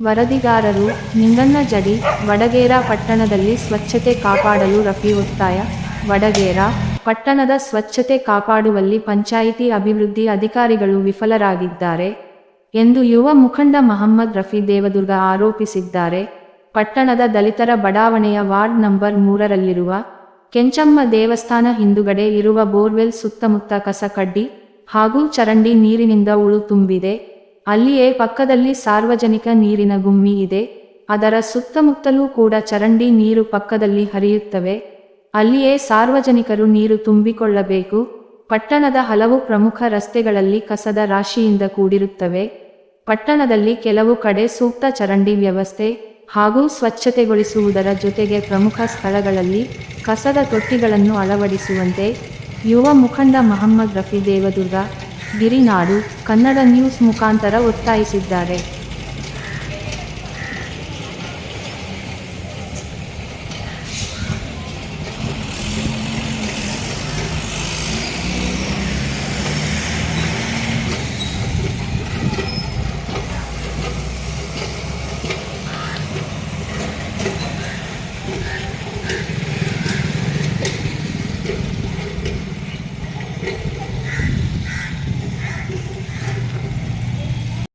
ವರದಿಗಾರರು ನಿಂಗಣ್ಣ ಜಡಿ ವಡಗೇರ ಪಟ್ಟಣದಲ್ಲಿ ಸ್ವಚ್ಛತೆ ಕಾಪಾಡಲು ರಫಿ ಒತ್ತಾಯ. ವಡಗೇರ ಪಟ್ಟಣದ ಸ್ವಚ್ಛತೆ ಕಾಪಾಡುವಲ್ಲಿ ಪಂಚಾಯಿತಿ ಅಭಿವೃದ್ಧಿ ಅಧಿಕಾರಿಗಳು ವಿಫಲರಾಗಿದ್ದಾರೆ ಎಂದು ಯುವ ಮುಖಂಡ ಮಹಮ್ಮದ್ ರಫಿ ದೇವದುರ್ಗ ಆರೋಪಿಸಿದ್ದಾರೆ. ಪಟ್ಟಣದ ದಲಿತರ ಬಡಾವಣೆಯ ವಾರ್ಡ್ ನಂಬರ್ ಮೂರರಲ್ಲಿರುವ ಕೆಂಚಮ್ಮ ದೇವಸ್ಥಾನ ಹಿಂದುಗಡೆ ಇರುವ ಬೋರ್ವೆಲ್ ಸುತ್ತಮುತ್ತ ಕಸಕಡ್ಡಿ ಹಾಗೂ ಚರಂಡಿ ನೀರಿನಿಂದ ಉಳು ತುಂಬಿದೆ. ಅಲ್ಲಿಯೇ ಪಕ್ಕದಲ್ಲಿ ಸಾರ್ವಜನಿಕ ನೀರಿನ ಗುಮ್ಮಿ ಇದೆ. ಅದರ ಸುತ್ತಮುತ್ತಲೂ ಕೂಡ ಚರಂಡಿ ನೀರು ಪಕ್ಕದಲ್ಲಿ ಹರಿಯುತ್ತವೆ. ಅಲ್ಲಿಯೇ ಸಾರ್ವಜನಿಕರು ನೀರು ತುಂಬಿಕೊಳ್ಳಬೇಕು. ಪಟ್ಟಣದ ಹಲವು ಪ್ರಮುಖ ರಸ್ತೆಗಳಲ್ಲಿ ಕಸದ ರಾಶಿಯಿಂದ ಕೂಡಿರುತ್ತವೆ. ಪಟ್ಟಣದಲ್ಲಿ ಕೆಲವು ಕಡೆ ಸೂಕ್ತ ಚರಂಡಿ ವ್ಯವಸ್ಥೆ ಹಾಗೂ ಸ್ವಚ್ಛತೆಗೊಳಿಸುವುದರ ಜೊತೆಗೆ ಪ್ರಮುಖ ಸ್ಥಳಗಳಲ್ಲಿ ಕಸದ ತೊಟ್ಟಿಗಳನ್ನು ಅಳವಡಿಸುವಂತೆ ಯುವ ಮುಖಂಡ ಮಹಮ್ಮದ್ ರಫಿ ದೇವದುರ್ಗ ಗಿರಿನಾಡು ಕನ್ನಡ ನ್ಯೂಸ್ ಮುಖಾಂತರ ಒತ್ತಾಯಿಸಿದ್ದಾರೆ.